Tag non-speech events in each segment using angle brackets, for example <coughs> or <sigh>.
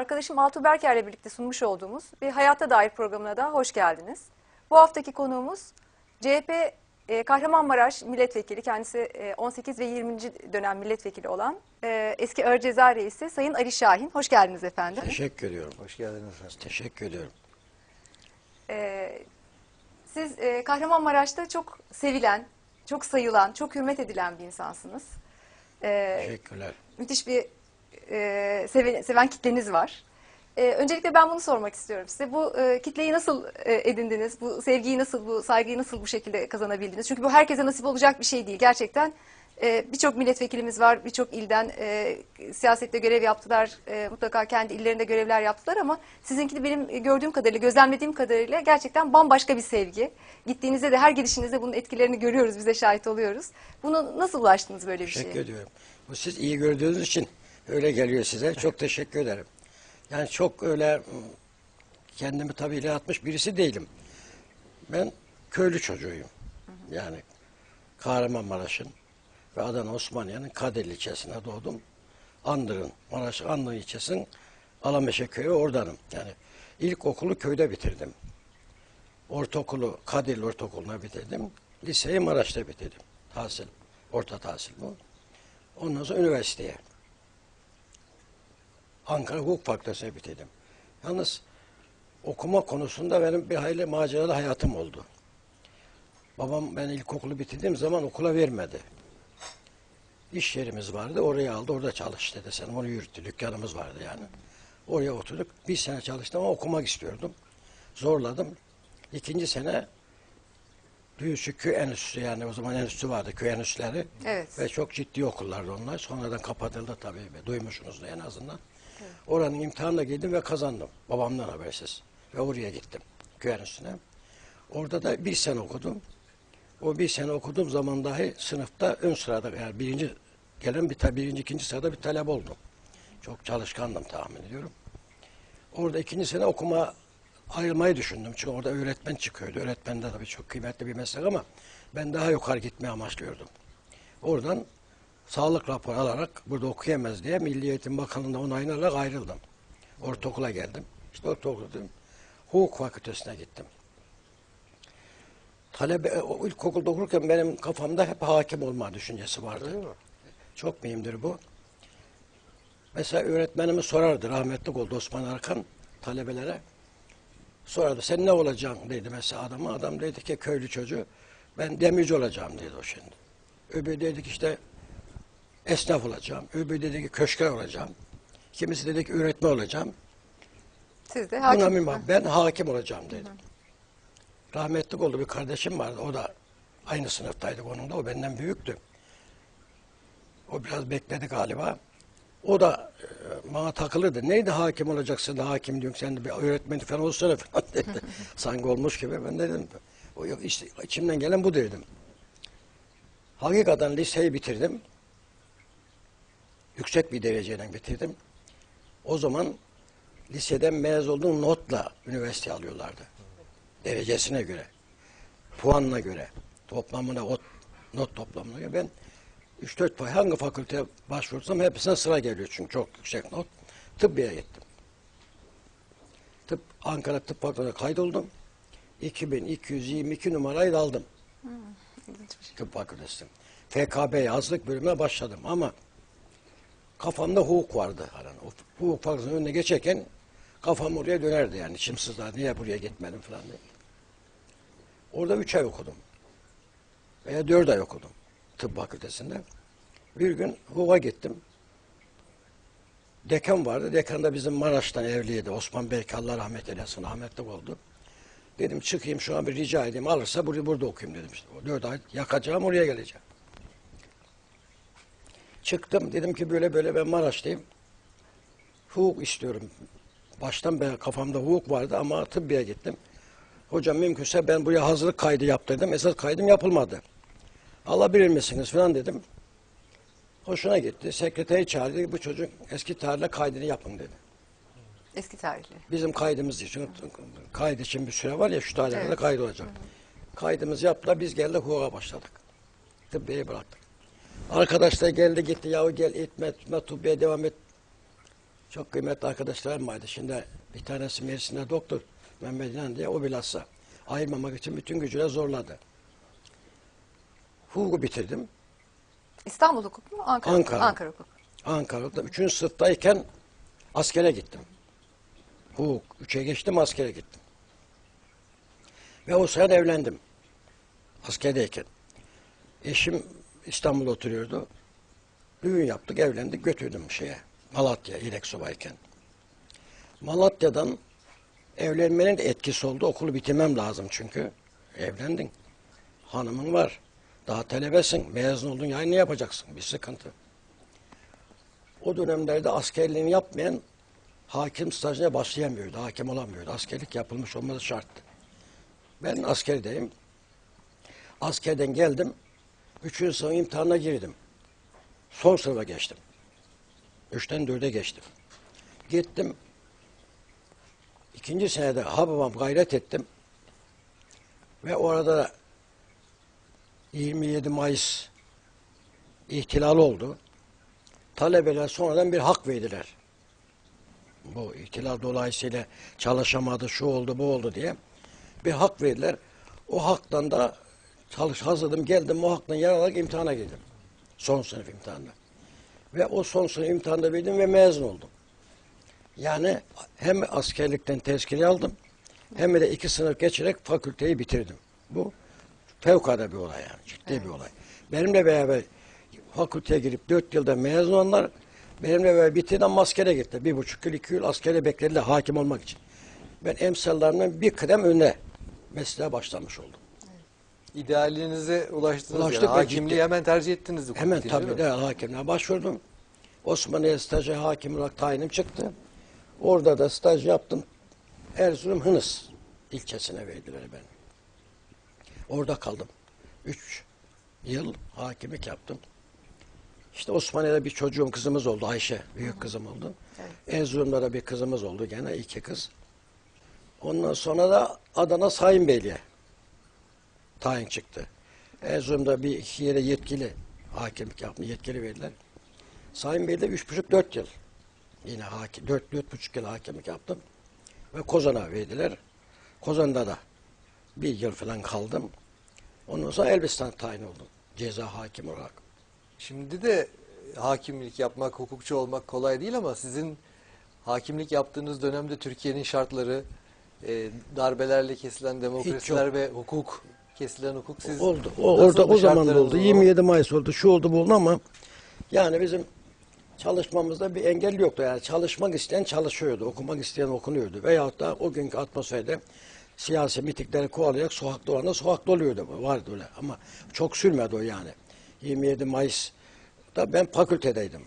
Efendim arkadaşım Altuğ Berker'le birlikte sunmuş olduğumuz bir hayata dair programına da hoş geldiniz. Bu haftaki konuğumuz CHP e, Kahramanmaraş milletvekili kendisi e, 18 ve 20. dönem milletvekili olan e, eski Ağır Ceza Reisi Sayın Ali Şahin. Hoş geldiniz efendim. Teşekkür ediyorum. Hoş geldiniz. Teşekkür ediyorum. E, siz e, Kahramanmaraş'ta çok sevilen, çok sayılan, çok hürmet edilen bir insansınız. E, Teşekkürler. müthiş bir e, seven, seven kitleniz var. E, öncelikle ben bunu sormak istiyorum size. Bu e, kitleyi nasıl e, edindiniz? Bu sevgiyi nasıl, bu saygıyı nasıl bu şekilde kazanabildiniz? Çünkü bu herkese nasip olacak bir şey değil. Gerçekten e, birçok milletvekilimiz var, birçok ilden e, siyasette görev yaptılar. E, mutlaka kendi illerinde görevler yaptılar ama sizinki de benim gördüğüm kadarıyla, gözlemlediğim kadarıyla gerçekten bambaşka bir sevgi. Gittiğinizde de her gidişinizde bunun etkilerini görüyoruz, biz de şahit oluyoruz. Bunu nasıl ulaştınız böyle bir şeye? Teşekkür ediyorum. Bu siz iyi gördüğünüz için öyle geliyor size. Çok teşekkür ederim. Yani çok öyle ım, kendimi tabii atmış birisi değilim. Ben köylü çocuğuyum. Yani Kahramanmaraş'ın ve Adana Osmaniye'nin Kadirli ilçesine doğdum. Andırın, Maraş Andırın ilçesinin Alameşe köyü oradanım. Yani ilkokulu köyde bitirdim. Ortaokulu Kadirli Ortaokulu'na bitirdim. Liseyi Maraş'ta bitirdim. Tahsil, orta tahsil bu. Ondan sonra üniversiteye. Ankara Hukuk Fakültesi'ne bitirdim. Yalnız okuma konusunda benim bir hayli maceralı hayatım oldu. Babam ben ilkokulu bitirdiğim zaman okula vermedi. İş yerimiz vardı, oraya aldı, orada çalış dedi. Sen onu yürüttü, dükkanımız vardı yani. Oraya oturduk, bir sene çalıştım ama okumak istiyordum. Zorladım. İkinci sene Düğüsü Köy Enstitüsü yani o zaman enstitü vardı, köy enstitüleri. Evet. Ve çok ciddi okullardı onlar. Sonradan kapatıldı tabii. Duymuşsunuzdur en azından. Oranın imtihanına girdim ve kazandım. Babamdan habersiz. Ve oraya gittim. Köy enstitüsüne. Orada da bir sene okudum. O bir sene okuduğum zaman dahi sınıfta ön sırada yani birinci gelen bir birinci ikinci sırada bir talep oldum. Çok çalışkandım tahmin ediyorum. Orada ikinci sene okuma ayrılmayı düşündüm. Çünkü orada öğretmen çıkıyordu. Öğretmen de tabii çok kıymetli bir meslek ama ben daha yukarı gitmeyi amaçlıyordum. Oradan sağlık raporu alarak burada okuyamaz diye Milli Eğitim Bakanlığı'nda onayını alarak ayrıldım. Ortaokula geldim. İşte ortaokula dedim. Hukuk fakültesine gittim. Talebe, o ilkokulda okurken benim kafamda hep hakim olma düşüncesi vardı. Çok mühimdir bu. Mesela öğretmenimiz sorardı, rahmetlik oldu Osman Arkan talebelere. Sorardı, sen ne olacaksın dedi mesela adama. Adam dedi ki köylü çocuğu, ben demirci olacağım dedi o şimdi. Öbürü dedi ki işte esnaf olacağım. Öbürü dedi ki köşker olacağım. Kimisi dedi ki öğretmen olacağım. Siz de Buna hakim. ben hakim olacağım dedim. Rahmetlik oldu bir kardeşim vardı. O da aynı sınıftaydı onun da. O benden büyüktü. O biraz bekledi galiba. O da e, bana takılırdı. Neydi hakim olacaksın da hakim diyorsun sen de bir öğretmen falan olsana falan <laughs> dedi. <laughs> Sanki olmuş gibi. Ben dedim o yok işte içimden gelen bu dedim. Hakikaten liseyi bitirdim. Yüksek bir dereceyle bitirdim. O zaman liseden mezun olduğum notla üniversite alıyorlardı. Derecesine göre. Puanına göre. Toplamına, o not toplamına göre. Ben 3-4 pay hangi fakülteye başvursam hepsine sıra geliyor çünkü çok yüksek not. Tıbbiye gittim. Tıp, Ankara Tıp Fakültesi'ne kaydoldum. 2222 numarayı aldım. Tıp Fakültesi. FKB yazlık bölümüne başladım ama kafamda hukuk vardı. Hani o hukuk fakültesinin önüne geçerken kafam oraya dönerdi yani. Çimsizler niye buraya gitmedim falan diye. Orada üç ay okudum. Veya dört ay okudum tıp fakültesinde. Bir gün hukuka gittim. Dekan vardı. Dekan da bizim Maraş'tan evliydi. Osman Bey Allah rahmet eylesin. Rahmetli oldu. Dedim çıkayım şu an bir rica edeyim. Alırsa burayı burada okuyayım dedim. İşte. O dört ay yakacağım oraya geleceğim. Çıktım dedim ki böyle böyle ben Maraş'tayım. Hukuk istiyorum. Baştan ben kafamda hukuk vardı ama tıbbiye gittim. Hocam mümkünse ben buraya hazırlık kaydı yap dedim. Esas kaydım yapılmadı. Alabilir misiniz falan dedim. Hoşuna gitti. Sekreteri çağırdı. Bu çocuk eski tarihle kaydını yapın dedi. Eski tarihli. Bizim kaydımız için, kayıt için bir süre var ya şu tarihlerde Evet. kayıt olacak. Kaydımızı yaptılar. Biz geldik hukuka başladık. Tıbbiyeyi bıraktık. Arkadaşlar geldi gitti. Yahu gel etme, etme tıbbiye devam et. Çok kıymetli arkadaşlarım vardı. Şimdi bir tanesi Mersin'de doktor Mehmet İnan diye o bilhassa ayırmamak için bütün gücüyle zorladı. Hukuku bitirdim. İstanbul hukuk mu? Ankara, Ankara. hukuk. Ankara hukuk. 3. sınıftayken askere gittim. Hukuk 3'e geçtim askere gittim. Ve o sırada evlendim. Askerdeyken. Eşim İstanbul'da oturuyordu. Düğün yaptık, evlendik, götürdüm şeye. Malatya, İlek Subayken. Malatya'dan evlenmenin etkisi oldu. Okulu bitirmem lazım çünkü. Evlendin. Hanımın var. Daha talebesin. Mezun oldun. Yani ne yapacaksın? Bir sıkıntı. O dönemlerde askerliğini yapmayan hakim stajına başlayamıyordu. Hakim olamıyordu. Askerlik yapılmış olması şarttı. Ben askerdeyim. Askerden geldim. Üçüncü sınıf imtihanına girdim. Son sınıfa geçtim. Üçten dörde geçtim. Gittim. İkinci senede hababam gayret ettim. Ve orada 27 Mayıs ihtilal oldu. Talebeler sonradan bir hak verdiler. Bu ihtilal dolayısıyla çalışamadı, şu oldu, bu oldu diye bir hak verdiler. O haktan da çalış hazırladım, geldim o haktan yer alarak imtihana girdim. Son sınıf imtihanına. Ve o son sınıf imtihanında verdim ve mezun oldum. Yani hem askerlikten tezkire aldım hem de iki sınıf geçerek fakülteyi bitirdim. Bu fevkalade bir olay yani, ciddi bir olay. Benimle beraber fakülteye girip dört yılda mezun olanlar benimle beraber bitirden askere gitti. Bir buçuk yıl, iki yıl askere beklediler hakim olmak için. Ben emsallarımdan bir kıdem önüne mesleğe başlamış oldum. İdealinize ulaştınız Ulaştık yani. ve Hakimliği ciddi. hemen tercih ettiniz. hukuk Hemen bitince, değil tabii mi? de hakimliğe başvurdum. Osmaniye stajı hakim olarak tayinim çıktı. Orada da staj yaptım. Erzurum Hınıs ilçesine verdiler beni. Orada kaldım. Üç yıl hakimlik yaptım. İşte Osmaniye'de bir çocuğum kızımız oldu Ayşe. Büyük kızım oldu. Erzurum'da da bir kızımız oldu gene iki kız. Ondan sonra da Adana Sayın Beyliğe tayin çıktı. Erzurum'da bir iki yere yetkili hakimlik yaptım. Yetkili verdiler. Sayın Bey'de üç buçuk dört yıl. Yine hakim, dört, dört buçuk yıl hakimlik yaptım. Ve Kozan'a verdiler. Kozan'da da bir yıl falan kaldım. Ondan sonra Elbistan tayin oldum. Ceza hakim olarak. Şimdi de hakimlik yapmak, hukukçu olmak kolay değil ama sizin hakimlik yaptığınız dönemde Türkiye'nin şartları, e, darbelerle kesilen demokrasiler ve hukuk, kesilen hukuk siz Oldu. O, orada o zaman da oldu. 27 Mayıs oldu. Şu oldu bu oldu ama yani bizim çalışmamızda bir engel yoktu. Yani çalışmak isteyen çalışıyordu. Okumak isteyen okunuyordu. Veyahut da o günkü atmosferde siyasi mitikleri kovalayarak sokakta olan da sokakta oluyordu. Vardı öyle ama çok sürmedi o yani. 27 Mayıs'ta ben fakültedeydim.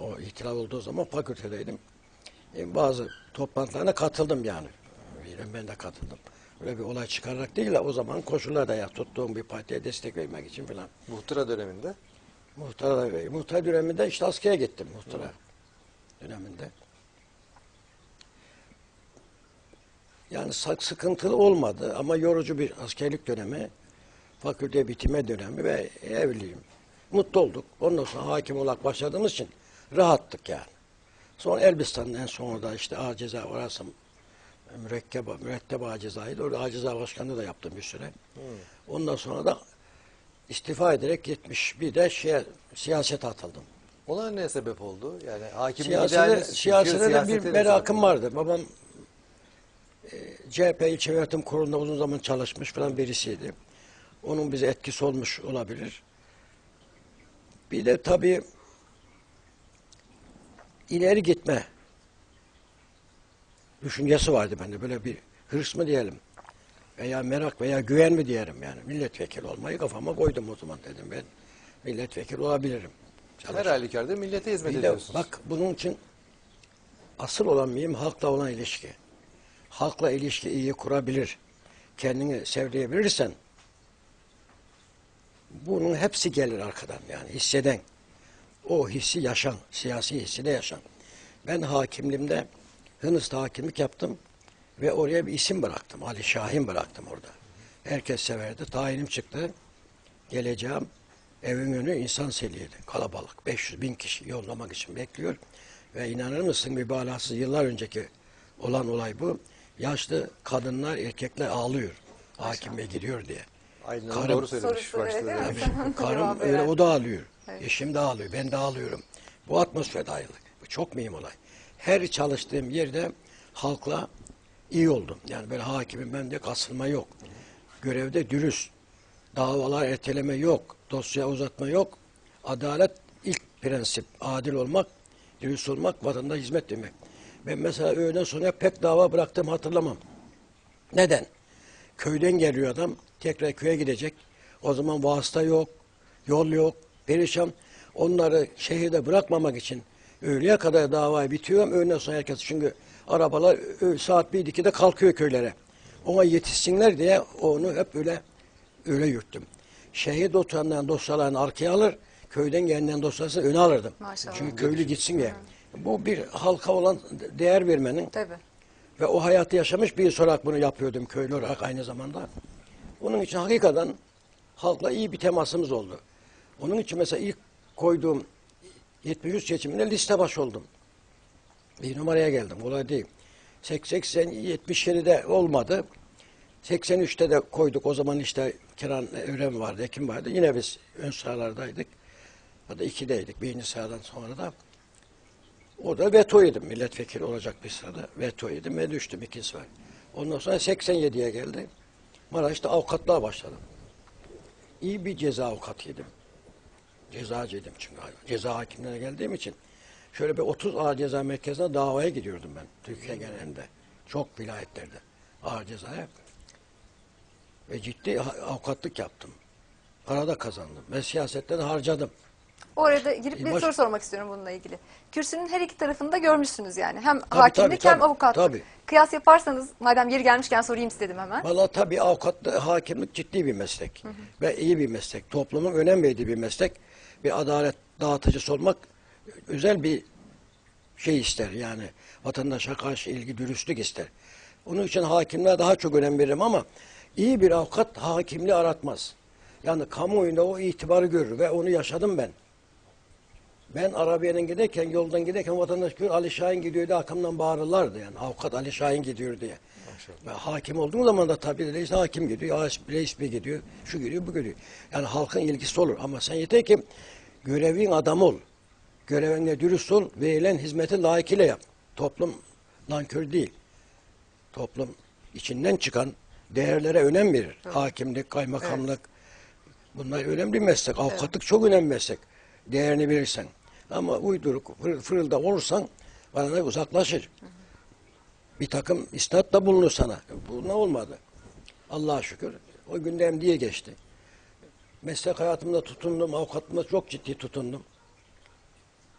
O ihtilal olduğu zaman fakültedeydim. E, bazı toplantılarına katıldım yani. Ben de katıldım. Öyle bir olay çıkararak değil de o zaman koşullarda ya tuttuğum bir partiye destek vermek için falan. muhtıra döneminde. Muhtara. Muhtar döneminde işte askere gittim muhtara döneminde. Yani sak- sıkıntılı olmadı ama yorucu bir askerlik dönemi, fakülte bitime dönemi ve evliyim. Mutlu olduk. Ondan sonra hakim olarak başladığımız için rahattık yani. Sonra Elbistan'ın en sonunda da işte ağır ceza orası mürekkep, mürettep ağır cezaydı. Orada ağır ceza başkanlığı da yaptım bir süre. Ondan sonra da istifa ederek 71'de şeye, siyasete atıldım. Ona ne sebep oldu? Yani hakimlik Siyasete, siyasete de bir de merakım vardı. Babam e, CHP İlçe Yönetim Kurulu'nda uzun zaman çalışmış falan birisiydi. Onun bize etkisi olmuş olabilir. Bir de tabii ileri gitme düşüncesi vardı bende. Böyle bir hırs mı diyelim veya merak veya güven mi diyelim yani. Milletvekili olmayı kafama koydum o zaman dedim ben. Milletvekili olabilirim. Her Çalışırım. halükarda millete hizmet de ediyorsunuz. bak bunun için asıl olan mühim halkla olan ilişki. Halkla ilişki iyi kurabilir. Kendini sevdirebilirsen bunun hepsi gelir arkadan yani hisseden. O hissi yaşan, siyasi hissi de yaşan. Ben hakimliğimde Hınıs'ta hakimlik yaptım ve oraya bir isim bıraktım. Ali Şahin bıraktım orada. Herkes severdi. Tayinim çıktı. Geleceğim. Evin önü insan seliydi. Kalabalık. 500 bin kişi yollamak için bekliyor. Ve inanır mısın mübalağasız yıllar önceki olan olay bu. Yaşlı kadınlar, erkekler ağlıyor. Hakime gidiyor diye. Aynen Karım- doğru söylemiş başta. evet. Tabii. Karım öyle o da ağlıyor. Evet. Eşim de ağlıyor. Ben de ağlıyorum. Bu atmosferde ayrılık. Bu çok mühim olay. Her çalıştığım yerde halkla iyi oldum. Yani böyle hakimim ben de kasılma yok. Görevde dürüst. Davalar erteleme yok. Dosya uzatma yok. Adalet ilk prensip. Adil olmak, dürüst olmak, vatanda hizmet demek. Ben mesela öğleden sonra pek dava bıraktım hatırlamam. Neden? Köyden geliyor adam, tekrar köye gidecek. O zaman vasıta yok, yol yok, perişan. Onları şehirde bırakmamak için öğleye kadar davayı bitiyor. Öğleden sonra herkes çünkü arabalar saat 1-2'de kalkıyor köylere. Ona yetişsinler diye onu hep öyle öyle yürüttüm. Şehirde oturanların dosyalarını arkaya alır, köyden gelenden dosyasını öne alırdım. Maşallah. Çünkü köylü gitsin diye. Bu bir halka olan değer vermenin Tabii. ve o hayatı yaşamış bir olarak bunu yapıyordum köylü olarak aynı zamanda. Onun için hakikaten halkla iyi bir temasımız oldu. Onun için mesela ilk koyduğum 73 seçiminde liste baş oldum. Bir numaraya geldim. Kolay değil. 80 77'de olmadı. 83'te de koyduk. O zaman işte Kiran Övrem vardı, Ekim vardı. Yine biz ön sıralardaydık. Ya da ikideydik. Birinci sıradan sonra da. O da veto yedim. Milletvekili olacak bir sırada. Veto yedim ve düştüm ikinci sıra. Ondan sonra 87'ye geldi. Maraş'ta avukatlığa başladım. İyi bir ceza avukatıydım. Cezacıydım çünkü. Ceza hakimlerine geldiğim için. Şöyle bir 30 ağır ceza merkezine davaya gidiyordum ben. Türkiye genelinde. Çok vilayetlerde. Ağır cezaya. Ve ciddi avukatlık yaptım. Para da kazandım. Ve siyasette de harcadım. O arada girip bir Baş- soru sormak istiyorum bununla ilgili. Kürsünün her iki tarafını da görmüşsünüz yani. Hem Tabii, hakimlik tabii, hem tabii, avukatlık. tabii. Kıyas yaparsanız madem yeri gelmişken sorayım istedim hemen. Valla tabii avukatlık, hakimlik ciddi bir meslek. Ve iyi bir meslek. Toplumun önem verdiği bir meslek. Bir adalet dağıtıcısı olmak özel bir şey ister yani. Vatandaşa karşı ilgi, dürüstlük ister. Onun için hakimliğe daha çok önem veririm ama iyi bir avukat hakimliği aratmaz. Yani kamuoyunda o itibarı görür ve onu yaşadım ben. Ben arabayla giderken, yoldan giderken vatandaş görür Ali Şahin gidiyor diye arkamdan bağırırlardı yani. Avukat Ali Şahin gidiyor diye. Ve hakim olduğum zaman da tabii reis hakim gidiyor, reis bir gidiyor, şu gidiyor, bu gidiyor. Yani halkın ilgisi olur ama sen yeter ki görevin adam ol. Görevine dürüst ol, verilen hizmeti layıkıyla yap. Toplum nankör değil. Toplum içinden çıkan değerlere önem verir. Hakimlik, kaymakamlık. Bunlar önemli bir meslek. Avukatlık çok önemli meslek. Değerini verirsen. Ama uyduruk, fır- fırıldak olursan bana uzaklaşır. Bir takım isnat da bulunur sana. Bu ne olmadı? Allah'a şükür. O gündem diye geçti. Meslek hayatımda tutundum, avukatlığımda çok ciddi tutundum.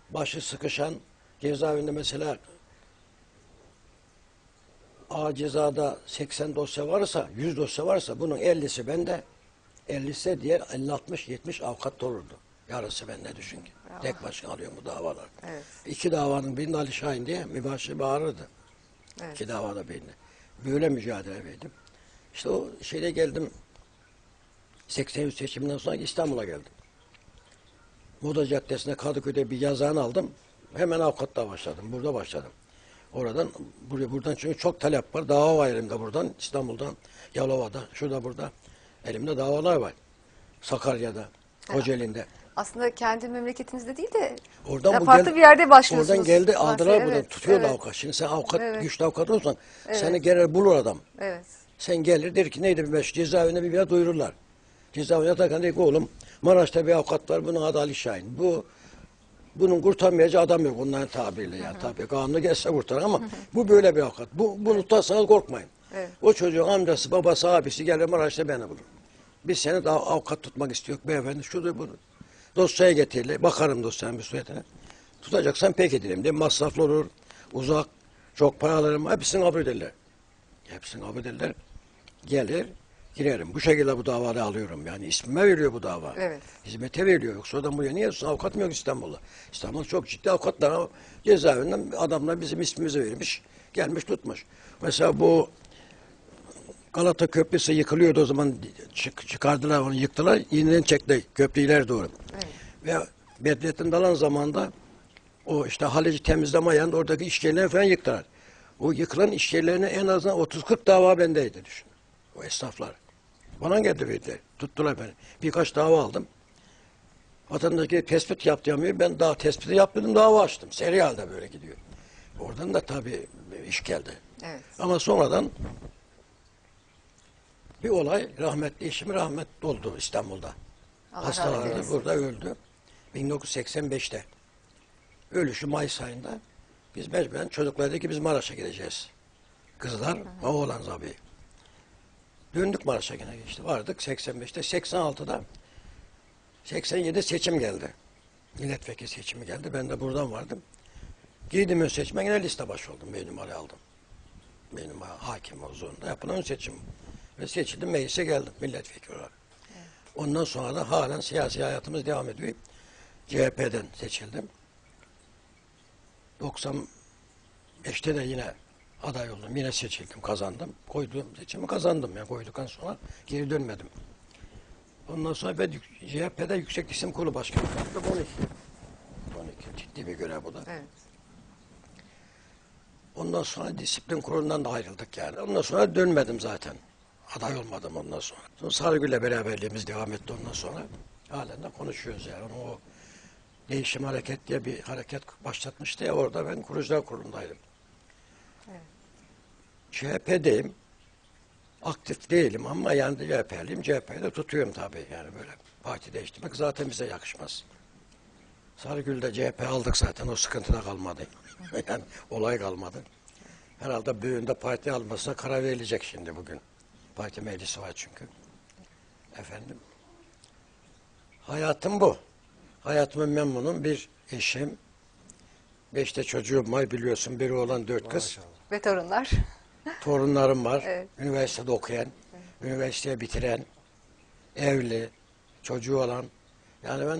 Başı sıkışan, cezaevinde mesela A cezada 80 dosya varsa, 100 dosya varsa bunun 50'si bende, 50'si diğer 50 60 70 avukat olurdu. Yarısı bende düşün ki. Bravo. Tek başına alıyor bu davalar. Evet. İki davanın birinde Ali Şahin diye mübaşir bağırırdı. Evet. İki davada birinde. Böyle mücadele verdim. İşte o şeyde geldim 83 seçiminden sonra İstanbul'a geldim. Moda Caddesi'nde Kadıköy'de bir yazan aldım. Hemen avukatlığa başladım. Burada başladım. Oradan buraya buradan çünkü çok talep var. Dava var elimde buradan. İstanbul'dan, Yalova'da, şurada burada. Elimde davalar var. Sakarya'da, Kocaeli'nde. Aslında kendi memleketinizde değil de Oradan farklı gel- bir yerde başlıyorsunuz. Oradan geldi aldılar Evet, buradan. Tutuyor evet, avukat. Şimdi sen avukat, Evet. güçlü avukat olsan Evet. seni gelir bulur adam. Evet. Sen gelir der ki neydi bir meşhur cezaevine bir biraz duyururlar. Cezaevine yatarken der ki oğlum Maraş'ta bir avukat var bunun adı Ali Şahin. Bu bunun kurtarmayacağı adam yok onların tabiriyle ya. Tabii kanunu gelse kurtar ama bu böyle bir avukat. Bu, bunu tutarsanız korkmayın. Evet. O çocuğun amcası, babası, abisi gelir Maraş'ta beni bulur. Biz seni daha avukat tutmak istiyor beyefendi şudur bunu. Dosyaya getirilir. Bakarım dosyanın müsvedetine. Tutacaksan pek edelim diye masraflı olur. Uzak. Çok para alırım. Hepsini kabul ederler. Hepsini kabul ederler. Gelir. Girerim. Bu şekilde bu davayı alıyorum. Yani ismime veriyor bu dava. Evet. Hizmete veriliyor. Yoksa adam buraya niye? Avukat mı yok İstanbul'da? İstanbul çok ciddi avukatlar cezaevinden adamlar bizim ismimizi vermiş. Gelmiş tutmuş. Mesela bu Galata Köprüsü yıkılıyordu o zaman çık, çıkardılar onu yıktılar. Yeniden çekti köprü ileri doğru. Evet. Ve Bedrettin Dalan zamanında O işte Halici temizleme ayağında oradaki iş yerlerini falan yıktılar. O yıkılan iş yerlerine en azından 30-40 dava bendeydi düşün. O esnaflar. Bana geldi bir de. Tuttular beni. Birkaç dava aldım. Vatandaşı tespit yap diyemiyor. Ben daha tespiti yapmadım dava açtım. Seri halde böyle gidiyor. Oradan da tabii iş geldi. Evet. Ama sonradan bir olay rahmetli eşim rahmetli oldu İstanbul'da. Allah Hastalandı burada öldü. 1985'te. Ölüşü Mayıs ayında. Biz mecburen çocuklar dedi ki biz Maraş'a gideceğiz. Kızlar, oğlan tabii. Döndük Maraş'a yine işte. Vardık 85'te. 86'da 87 seçim geldi. Milletvekili seçimi geldi. Ben de buradan vardım. Girdim ön seçime yine liste başı oldum. Bir numara aldım. Benim hakim huzurunda yapılan ön seçim. Ve seçildim meclise geldim milletvekili olarak. Ondan sonra da halen siyasi hayatımız devam ediyor. CHP'den seçildim. 95'te de yine aday oldum. Yine seçildim, kazandım. Koyduğum seçimi kazandım. Yani koyduktan sonra geri dönmedim. Ondan sonra ben CHP'de Yüksek İsim Kurulu Başkanı oldum. 12. 12. Ciddi bir görev bu da. Evet. Ondan sonra disiplin kurulundan da ayrıldık yani. Ondan sonra dönmedim zaten. Aday olmadım ondan sonra. Sonra Sarıgül'le beraberliğimiz devam etti ondan sonra. Halen de konuşuyoruz yani. O değişim hareket diye bir hareket başlatmıştı ya orada ben kurucular kurulundaydım. CHP'deyim. Aktif değilim ama yani CHP'liyim. CHP'yi de tutuyorum tabii yani böyle. Parti değiştirmek zaten bize yakışmaz. Sarıgül'de CHP aldık zaten o sıkıntıda kalmadı. <laughs> yani olay kalmadı. Herhalde büyüğünde parti almasına karar verilecek şimdi bugün. Parti meclisi var çünkü. Efendim. Hayatım bu. Hayatımın memnunum. Bir eşim, beşte çocuğum var biliyorsun. Biri olan dört kız. Ve torunlar. Torunlarım var. Evet. Üniversitede okuyan, üniversiteye bitiren, evli, çocuğu olan. Yani ben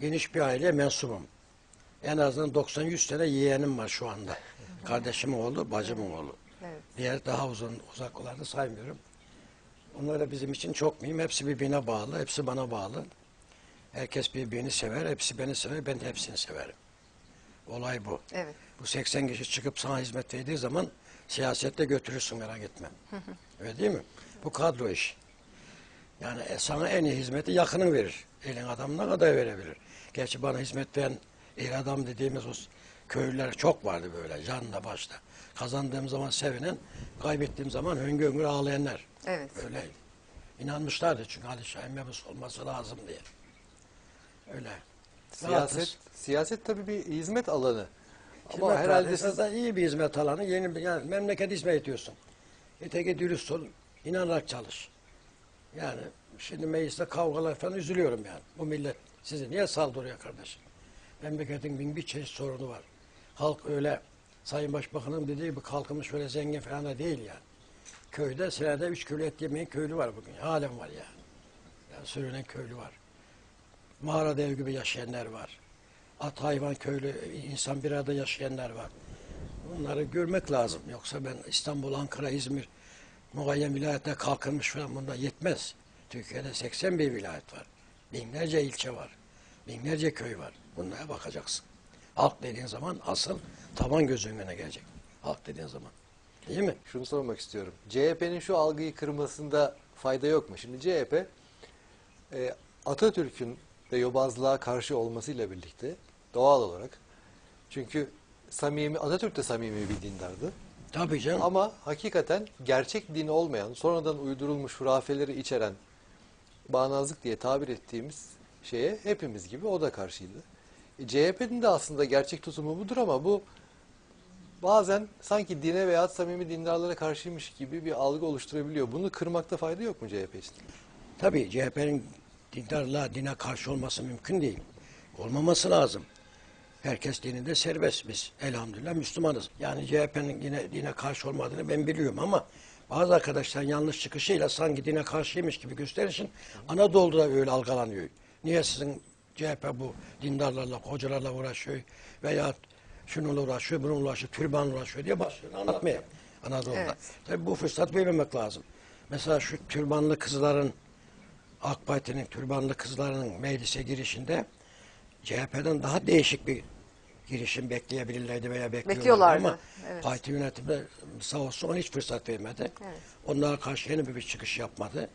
geniş bir aileye mensubum. En azından 90-100 tane yeğenim var şu anda. Kardeşimin oğlu, bacımın oğlu. Evet. Diğer daha uzun uzaklarda saymıyorum. Onlar da bizim için çok mühim. Hepsi birbirine bağlı, hepsi bana bağlı. Herkes birbirini sever, hepsi beni sever, ben hepsini severim. Olay bu. Evet. Bu 80 kişi çıkıp sana hizmet verdiği zaman siyasette götürürsün merak etme. <laughs> Öyle değil mi? Bu kadro iş. Yani e, sana en iyi hizmeti yakının verir. Elin adamına kadar verebilir. Gerçi bana hizmet veren el adam dediğimiz o köylüler çok vardı böyle canla başla. Kazandığım zaman sevinen, kaybettiğim zaman hüngür hüngür ağlayanlar. Evet. Öyle inanmışlardı çünkü Ali Şahin mebus olması lazım diye. Öyle. Siyaset, siyaset tabii bir hizmet alanı. Ama Hizmet herhalde alanı, siz da iyi bir hizmet alanı. Yeni bir, yani memleket hizmet ediyorsun. Öteki dürüst ol, inanarak çalış. Yani şimdi mecliste kavgalar falan üzülüyorum yani. Bu millet sizi niye saldırıyor kardeşim? Memleketin bin bir çeşit sorunu var. Halk öyle Sayın Başbakanım dediği gibi kalkınmış öyle zengin falan da değil yani. Köyde senede üç kilo et yemeyen köylü var bugün. Halen var yani. Yani sürünen köylü var. Mağarada ev gibi yaşayanlar var. At hayvan köylü insan bir arada yaşayanlar var. Bunları görmek lazım. Yoksa ben İstanbul, Ankara, İzmir muayyen vilayette kalkınmış falan bunda yetmez. Türkiye'de 80 bir vilayet var. Binlerce ilçe var. Binlerce köy var. Bunlara bakacaksın. Halk dediğin zaman asıl taban gözünün gelecek. Halk dediğin zaman. Değil mi? şunu sormak istiyorum. CHP'nin şu algıyı kırmasında fayda yok mu? Şimdi CHP e, Atatürk'ün ve yobazlığa karşı olmasıyla birlikte doğal olarak çünkü samimi Atatürk de samimi bir dindardı. Tabii canım. Ama hakikaten gerçek din olmayan, sonradan uydurulmuş hurafeleri içeren bağnazlık diye tabir ettiğimiz şeye hepimiz gibi o da karşıydı. E, CHP'nin de aslında gerçek tutumu budur ama bu bazen sanki dine veya samimi dindarlara karşıymış gibi bir algı oluşturabiliyor. Bunu kırmakta fayda yok mu CHP için? Tabii CHP'nin dindarlığa, dine karşı olması mümkün değil. Olmaması lazım. Herkes dininde serbest biz. Elhamdülillah Müslümanız. Yani CHP'nin yine dine karşı olmadığını ben biliyorum ama bazı arkadaşlar yanlış çıkışıyla sanki dine karşıymış gibi gösterirsin. Anadolu'da da öyle algılanıyor. Niye sizin CHP bu dindarlarla, hocalarla uğraşıyor veya şununla uğraşıyor, bununla uğraşıyor, türbanla uğraşıyor diye başlıyor anlatmaya Anadolu'da. Evet. Tabii bu fırsat vermemek lazım. Mesela şu türbanlı kızların AK Parti'nin türbanlı kızlarının meclise girişinde CHP'den daha değişik bir girişim bekleyebilirlerdi veya bekliyorlardı Bekliyorlardı, ama evet. parti yönetimi sağ olsun ona hiç fırsat vermedi. Evet. Onlara karşı yeni bir, çıkış yapmadı.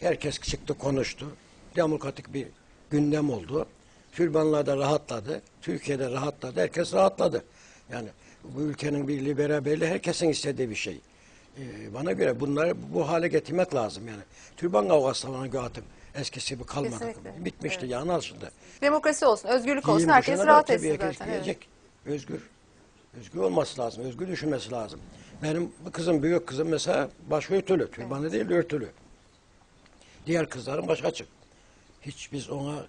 Herkes çıktı konuştu. Demokratik bir gündem oldu. Türbanlar da rahatladı. Türkiye'de rahatladı. Herkes rahatladı. Yani bu ülkenin bir liberal belli herkesin istediği bir şey. Ee, bana göre bunları bu hale getirmek lazım yani. Türban kavgası da bana göre artık eskisi gibi kalmadı. Kesinlikle. Bitmişti Evet. yani aslında. Demokrasi olsun, özgürlük olsun, Giyim herkes rahat etsin herkes zaten. Evet. giyecek. Özgür. Özgür olması lazım. Özgür düşünmesi lazım. Benim bu kızım, büyük kızım mesela başı örtülü. Türbanı değil örtülü. Diğer kızların başı açık. Hiç biz ona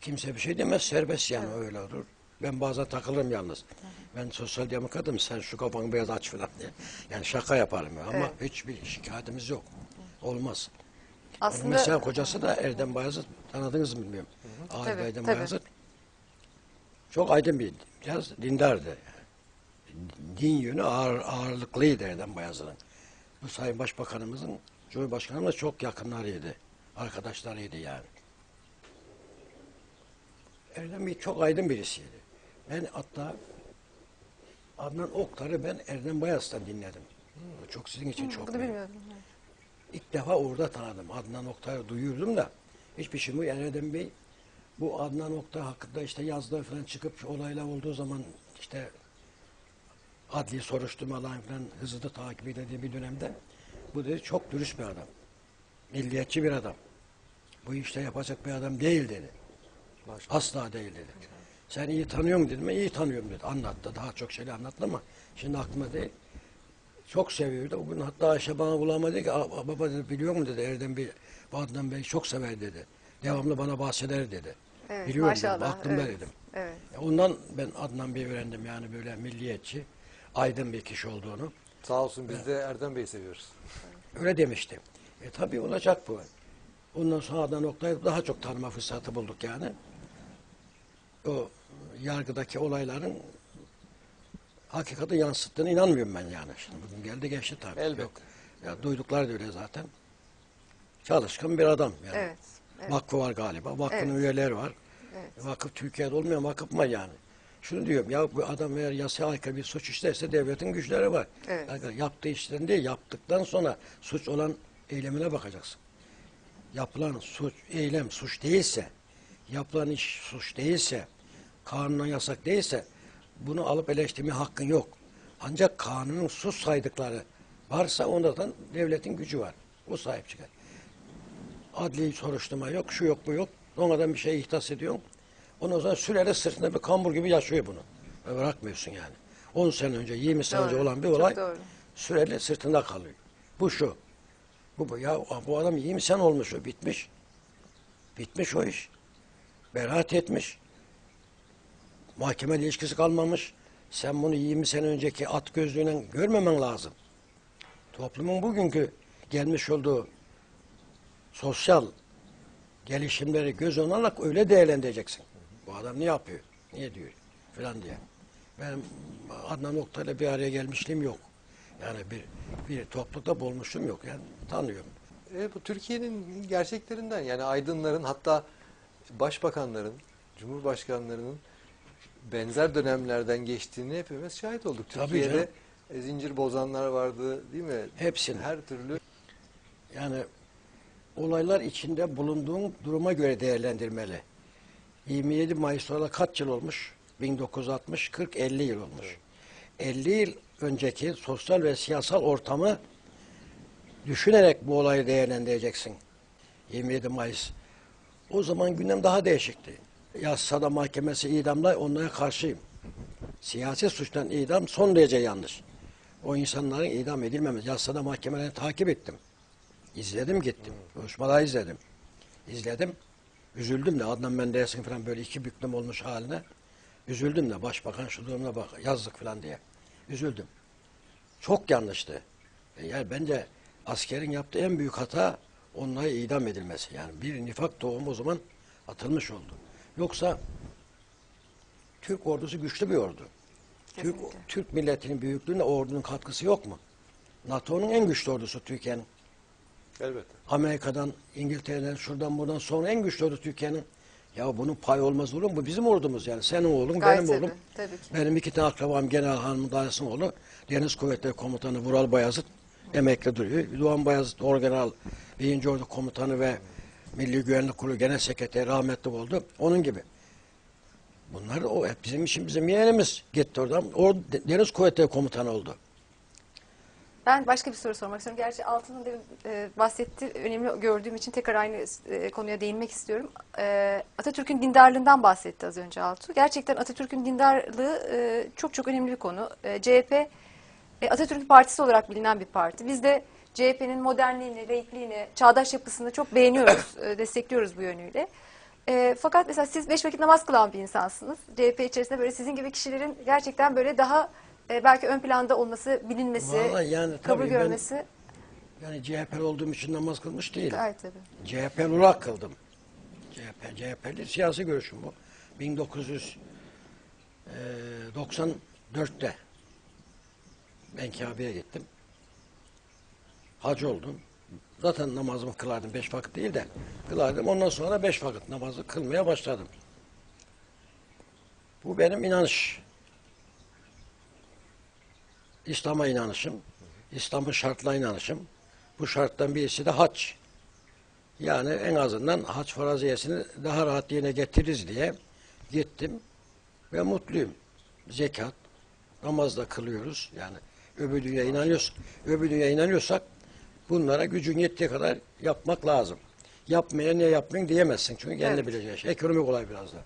kimse bir şey demez. Serbest yani öyle olur. Ben bazen takılırım yalnız. Ben sosyal demokratım. Sen şu kafanı beyaz aç falan diye. Yani şaka yaparım ya. ama Evet. hiçbir şikayetimiz yok. Olmaz. Aslında Mesela kocası da Erdem Bayezid tanıdınız mı bilmiyorum. Ağır Tabii, Erdem tabii. Bayezid. Çok aydın bir, biraz dindardı. Din yönü ağır, ağırlıklıydı Erdem Bayezid'in. Bu Sayın Başbakanımızın, Cumhurbaşkanımızla çok yakınlarıydı. Arkadaşlarıydı yani. Erdem Bey çok aydın birisiydi. Ben hatta Adnan Oktar'ı ben Erdem Bayezid'den dinledim. Bu Çok sizin için çok bunu mühim. bilmiyordum. İlk defa orada tanıdım. Adnan Oktar'ı duyuyordum da hiçbir şey mi? Erdem Bey bu Adnan Oktar hakkında işte yazılar falan çıkıp olaylar olduğu zaman işte adli soruşturmalar falan hızlı takip edildiği bir dönemde bu dedi çok dürüst bir adam. Milliyetçi bir adam. Bu işte yapacak bir adam değil dedi. Maşallah. Asla değil dedi. Sen iyi tanıyor musun dedim. İyi tanıyorum dedi. Anlattı. Daha çok şeyler anlattı ama şimdi aklıma değil. Çok seviyordu. Bugün hatta Ayşe bana kulağıma dedi ki "Aa, baba dedi biliyor musun dedi Erdem Bey, Adnan Bey çok sever dedi. Devamlı bana bahseder dedi. Evet, Biliyorum maşallah. dedim. Aklımda evet. dedim. Evet. Ondan ben Adnan Bey'i öğrendim yani böyle milliyetçi, aydın bir kişi olduğunu. Sağ olsun biz de Erdem Bey'i seviyoruz. Öyle demiştim. E tabii olacak bu. Ondan sonra Adnan Oktay'ı daha çok tanıma fırsatı bulduk yani. O yargıdaki olayların hakikati yansıttığına inanmıyorum ben yani. Şimdi bugün geldi geçti tabii. Elbette. Yok. Ya duyduklar da öyle zaten. Çalışkan bir adam yani. Evet. evet. Vakfı var galiba. Vakfın Evet. üyeleri var. Evet. Vakıf Türkiye'de olmayan vakıf mı yani? Şunu diyorum ya bu adam eğer yasaya aykırı bir suç işlerse devletin güçleri var. Evet. Yani yaptığı işten değil yaptıktan sonra suç olan eylemine bakacaksın. Yapılan suç, eylem suç değilse, yapılan iş suç değilse, kanuna yasak değilse bunu alıp eleştirme hakkın yok. Ancak kanunun suç saydıkları varsa ondan devletin gücü var. O sahip çıkar. Adli soruşturma yok, şu yok, bu yok. Sonradan bir şey ihtas ediyorsun. Ondan sonra süreli sırtında bir kambur gibi yaşıyor bunu. Ve bırakmıyorsun yani. 10 sene önce, 20 sene Doğru, önce olan bir olay süreli sırtında kalıyor. Bu şu. Bu, bu ya bu adam 20 sene olmuş o bitmiş. Bitmiş o iş. Beraat etmiş. Mahkeme ilişkisi kalmamış. Sen bunu 20 sene önceki at gözlüğüyle görmemen lazım. Toplumun bugünkü gelmiş olduğu sosyal gelişimleri göz alarak öyle değerlendireceksin. Bu adam ne yapıyor? Niye diyor? Falan diye. Benim Adnan Oktay'la bir araya gelmişliğim yok. Yani bir bir toplulukta bulmuşum yok. Yani tanıyorum. E, bu Türkiye'nin gerçeklerinden yani aydınların hatta başbakanların, cumhurbaşkanlarının benzer dönemlerden geçtiğini hepimiz şahit olduk. Tabii Türkiye'de canım. e, zincir bozanlar vardı değil mi? Hepsini. Her türlü Yani olaylar içinde bulunduğun duruma göre değerlendirmeli. 27 Mayıs sonra kaç yıl olmuş? 1960, 40, 50 yıl olmuş. 50 yıl önceki sosyal ve siyasal ortamı düşünerek bu olayı değerlendireceksin. 27 Mayıs. O zaman gündem daha değişikti. Yassada mahkemesi idamla onlara karşıyım. Siyasi suçtan idam son derece yanlış. O insanların idam edilmemesi. Yassada mahkemelerini takip ettim. İzledim gittim. Konuşmalar izledim. İzledim. Üzüldüm de Adnan Menderes'in falan böyle iki büklüm olmuş haline. Üzüldüm de başbakan şu durumuna bak yazdık falan diye. Üzüldüm. Çok yanlıştı. E, Yani bence askerin yaptığı en büyük hata onlara idam edilmesi. Yani bir nifak tohumu o zaman atılmış oldu. Yoksa Türk ordusu güçlü bir ordu. Türk, Kesinlikle. Türk milletinin büyüklüğüne ordunun katkısı yok mu? NATO'nun en güçlü ordusu Türkiye'nin. elbette. Amerika'dan, İngiltere'den, şuradan buradan sonra en güçlü ordu Türkiye'nin. Ya bunun pay olmaz olur mu? Bu bizim ordumuz yani. Senin oğlun, Gayet benim tabii, oğlum. tabii ki. Benim iki tane akrabam General Hanım Dayısın oğlu. Deniz Kuvvetleri Komutanı Vural Bayazıt emekli duruyor. Doğan Bayazıt Orgeneral 1. Ordu Komutanı ve Milli Güvenlik Kurulu Genel Sekreteri rahmetli oldu. Onun gibi. Bunlar o hep bizim için bizim yeğenimiz. Gitti oradan. O Deniz Kuvvetleri Komutanı oldu. Ben başka bir soru sormak istiyorum. Gerçi Altın'ın demin e, bahsetti. Önemli gördüğüm için tekrar aynı e, konuya değinmek istiyorum. E, Atatürk'ün dindarlığından bahsetti az önce Altuğ. Gerçekten Atatürk'ün dindarlığı çok çok önemli bir konu. CHP e, Atatürk'ün partisi olarak bilinen bir parti. Biz de CHP'nin modernliğini, reikliğini, çağdaş yapısını çok beğeniyoruz, <coughs> e, destekliyoruz bu yönüyle. E, fakat mesela siz beş vakit namaz kılan bir insansınız. CHP içerisinde böyle sizin gibi kişilerin gerçekten böyle daha e, belki ön planda olması, bilinmesi, Vallahi yani kabul tabii ben- görmesi Yani CHP'li olduğum için namaz kılmış değilim. gayet tabii. CHP'li olarak kıldım. CHP, CHP'li siyasi görüşüm bu. 1994'te ben Kabe'ye gittim. Hacı oldum. Zaten namazımı kılardım. Beş vakit değil de kılardım. Ondan sonra beş vakit namazı kılmaya başladım. Bu benim inanış. İslam'a inanışım. İslam'ın şartlarına inanışım. Bu şarttan birisi de hac. Yani en azından hac faraziyesini daha rahat yerine getiririz diye gittim ve mutluyum. Zekat, namazda kılıyoruz. Yani öbür dünya inanıyoruz. Öbür dünya inanıyorsak bunlara gücün yettiği kadar yapmak lazım. Yapmaya ne yapmayın diyemezsin. Çünkü kendi Evet. bileceği şey. Ekonomik olay biraz da.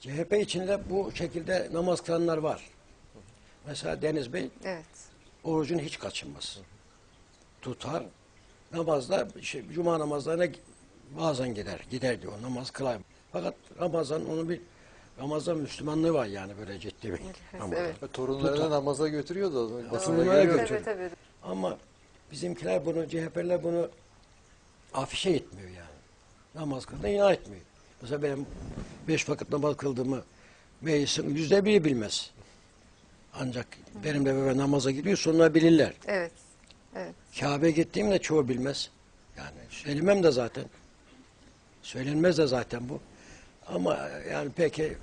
CHP içinde bu şekilde namaz kılanlar var. Mesela Deniz Bey Evet. orucunu hiç kaçınmaz. Tutar. Namazda, şey, cuma namazlarına bazen gider. Gider diyor. Namaz kılayım. Fakat Ramazan onun bir Ramazan Müslümanlığı var yani böyle ciddi bir Ramazan. evet. Ve Torunlarını Tutar. namaza götürüyordu. Torunlara görüyorum. götür. Tabii tabii. Ama bizimkiler bunu, CHP'liler bunu afişe etmiyor yani. Namaz kıldığına inan etmiyor. Mesela benim beş vakit namaz kıldığımı meclisin yüzde biri bilmez. Ancak benimle beraber namaza gidiyor sonra bilirler. Evet. Evet. Kabe gittiğimde çoğu bilmez. Yani söylemem de zaten. Söylenmez de zaten bu. Ama yani peki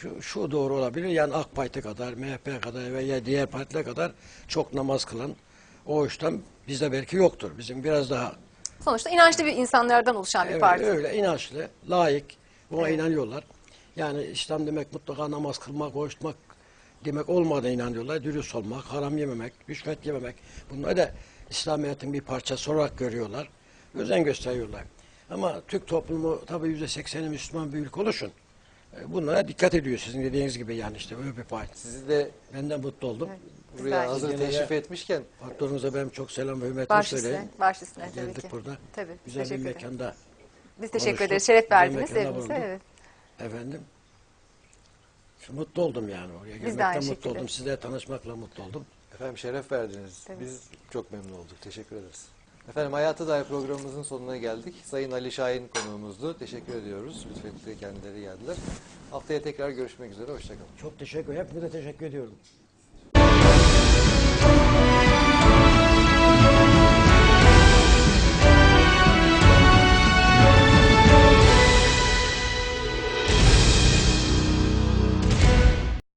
şu, şu doğru olabilir. Yani AK Parti kadar, MHP kadar veya diğer partiler kadar çok namaz kılan o işten bizde belki yoktur. Bizim biraz daha Sonuçta inançlı bir insanlardan oluşan bir evet, parti. öyle inançlı, layık, buna Evet. inanıyorlar. Yani İslam demek mutlaka namaz kılmak, oruç tutmak demek olmadığına inanıyorlar. Dürüst olmak, haram yememek, rüşvet yememek. Bunları da İslamiyet'in bir parçası olarak görüyorlar. Özen gösteriyorlar. Ama Türk toplumu tabii yüzde sekseni Müslüman bir ülke oluşun. E, Bunlara dikkat ediyor sizin dediğiniz gibi yani işte öyle bir parti. Sizi de Ben de mutlu oldum. Evet. buraya Güzel. hazır teşrif etmişken Patronumuza benim çok selam ve hürmetimi Baş söyleyin. üstüne, baş üstüne tabii Geldik ki. burada. Tabii. Güzel bir teşekkür ederim. mekanda Biz teşekkür konuştuk. ederiz. Şeref Güzel verdiniz mekanda evimize. bulunduk. Evet. Efendim? Şu mutlu oldum yani oraya de gelmekten mutlu şekilde. oldum. Sizle tanışmakla mutlu oldum. efendim şeref verdiniz. Tabii. Biz çok memnun olduk. Teşekkür ederiz. Efendim Hayata Dair programımızın sonuna geldik. Sayın Ali Şahin konuğumuzdu. Teşekkür ediyoruz. Lütfen kendileri geldiler. Haftaya tekrar görüşmek üzere. Hoşçakalın. Çok teşekkür Hepinize teşekkür ediyorum.